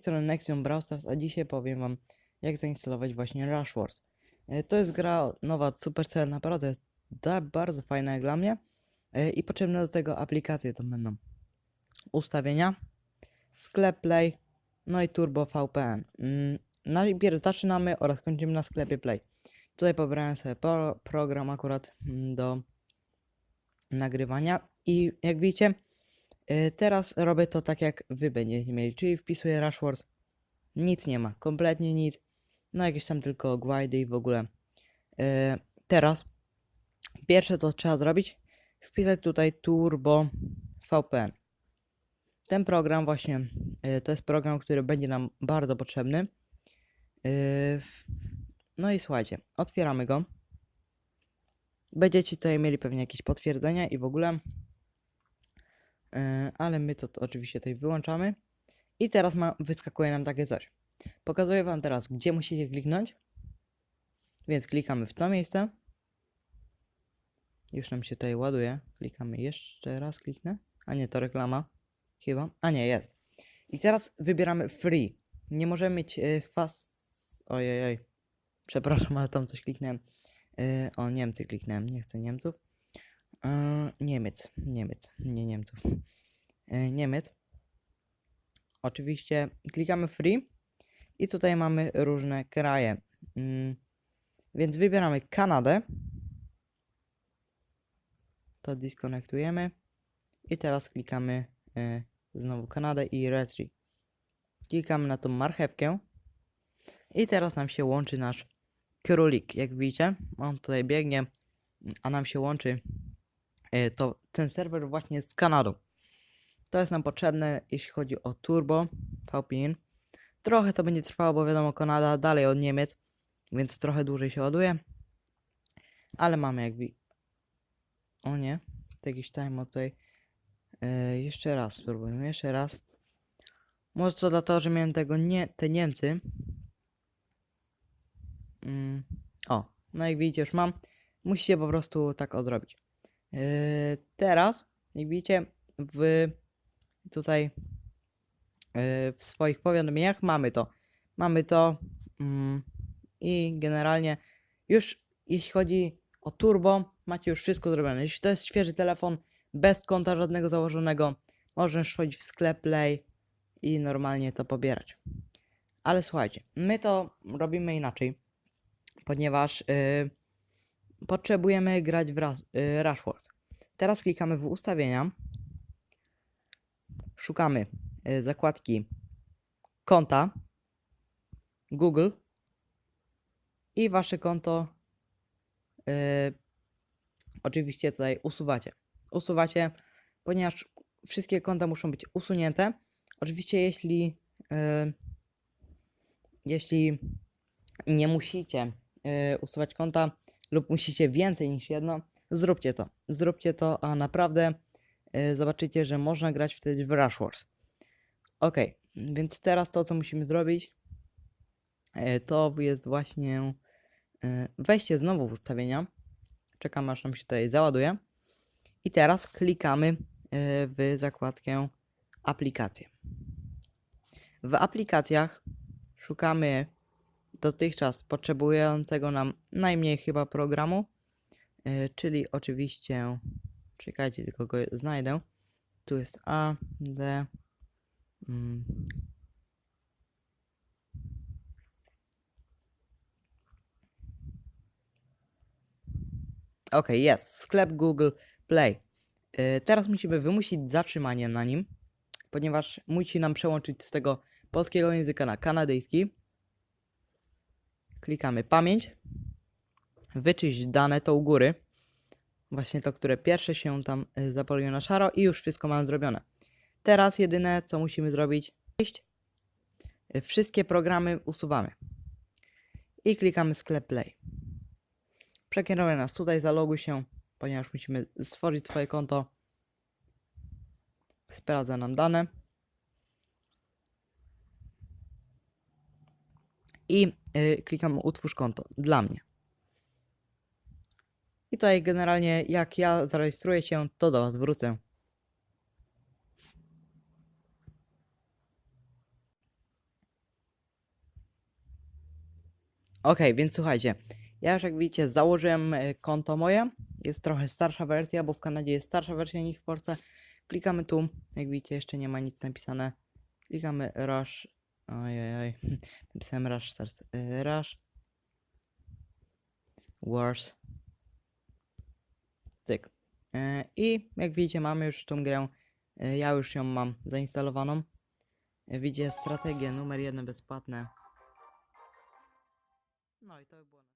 strony Nexion Brawl Stars, a dzisiaj powiem wam, jak zainstalować właśnie Rush Wars. E, To jest gra nowa od Supercell, naprawdę jest bardzo fajna jak dla mnie E, i potrzebne do tego aplikacje to będą ustawienia, sklep Play, no i Turbo VPN. Mm, Najpierw zaczynamy oraz kończymy na sklepie Play. Tutaj pobrałem sobie pro, program akurat mm, do nagrywania i jak widzicie, teraz robię to tak jak wy będziecie mieli, czyli wpisuję Rush Wars, nic nie ma, kompletnie nic, no jakieś tam tylko guidy i w ogóle. Y, Teraz pierwsze co trzeba zrobić, wpisać tutaj Turbo VPN. Ten program właśnie, y, to jest program, który będzie nam bardzo potrzebny. No i słuchajcie, otwieramy go. Będziecie tutaj mieli pewnie jakieś potwierdzenia i w ogóle. Yy, ale my to, to oczywiście tutaj wyłączamy. I teraz ma, wyskakuje nam takie coś. Pokazuję wam teraz, gdzie musicie kliknąć. Więc klikamy w to miejsce. Już nam się tutaj ładuje. Klikamy jeszcze raz, kliknę. A nie, to reklama. Chyba. A nie, jest. I teraz wybieramy free. Nie możemy mieć yy, fast... Ojej, Przepraszam, ale tam coś kliknąłem. Yy, o, Niemcy kliknąłem. Nie chcę Niemców. Niemiec. Niemiec. Nie Niemców. Yy, Niemiec. Oczywiście klikamy free. I tutaj mamy różne kraje. Mm, więc wybieramy Kanadę. To dyskonektujemy. I teraz klikamy yy, znowu Kanadę i Retry. Klikamy na tą marchewkę. I teraz nam się łączy nasz królik. Jak widzicie, on tutaj biegnie, a nam się łączy e, to ten serwer właśnie z Kanadą. To jest nam potrzebne, jeśli chodzi o Turbo VPN. Trochę to będzie trwało, bo wiadomo, Kanada dalej od Niemiec, więc trochę dłużej się ładuje. Ale mamy jakby. O nie, jakiś timer tutaj. E, jeszcze raz spróbujmy, jeszcze raz. Może to dlatego, że miałem tego nie, te Niemcy. Mm, o, no jak widzicie już mam. Musicie po prostu tak odrobić. Yy, teraz, jak widzicie, w tutaj yy, w swoich powiadomieniach mamy to. Mamy to mm, i generalnie już jeśli chodzi o turbo, macie już wszystko zrobione. Jeśli to jest świeży telefon, bez konta żadnego założonego, możesz wchodzić w sklep Play i normalnie to pobierać. Ale słuchajcie, my to robimy inaczej ponieważ y, potrzebujemy grać w y, Rush Wars. Teraz klikamy w ustawienia, szukamy y, zakładki konta Google i wasze konto y, oczywiście tutaj usuwacie. Usuwacie, ponieważ wszystkie konta muszą być usunięte. Oczywiście jeśli y, jeśli nie musicie y, usuwać konta lub musicie więcej niż jedno, zróbcie to. Zróbcie to, a naprawdę y, zobaczycie, że można grać wtedy w Rush Wars. Ok, więc teraz to, co musimy zrobić, y, to jest właśnie y, wejście znowu w ustawienia. Czekamy, aż nam się tutaj załaduje. I teraz klikamy y, w zakładkę aplikacje. W aplikacjach szukamy dotychczas potrzebującego nam najmniej chyba programu, yy, czyli oczywiście, czekajcie, tylko go znajdę. Tu jest A, D. Mm. Ok, jest. Sklep Google Play. Yy, teraz musimy wymusić zatrzymanie na nim, ponieważ musi nam przełączyć z tego polskiego języka na kanadyjski. Klikamy pamięć. Wyczyść dane to u góry. Właśnie to, które pierwsze się tam y, zapoluje na szaro i już wszystko mamy zrobione. Teraz jedyne co musimy zrobić. Y, Wszystkie programy usuwamy. I klikamy sklep Play. Przekieruje nas tutaj, zaloguj się, ponieważ musimy stworzyć swoje konto. Sprawdza nam dane. i y, klikam utwórz konto dla mnie. I tutaj generalnie jak ja zarejestruję się, to do Was wrócę. Ok, więc słuchajcie, ja już jak widzicie założyłem y, konto moje. Jest trochę starsza wersja, bo w Kanadzie jest starsza wersja niż w Polsce. Klikamy tu, jak widzicie jeszcze nie ma nic napisane. Klikamy Rush Ojej, napisałem Rush Stars. e, Rush. Wars. Cyk. E, I jak widzicie mamy już tą grę. E, Ja już ją mam zainstalowaną. E, Widzicie strategię numer jeden bezpłatne. No i to by było.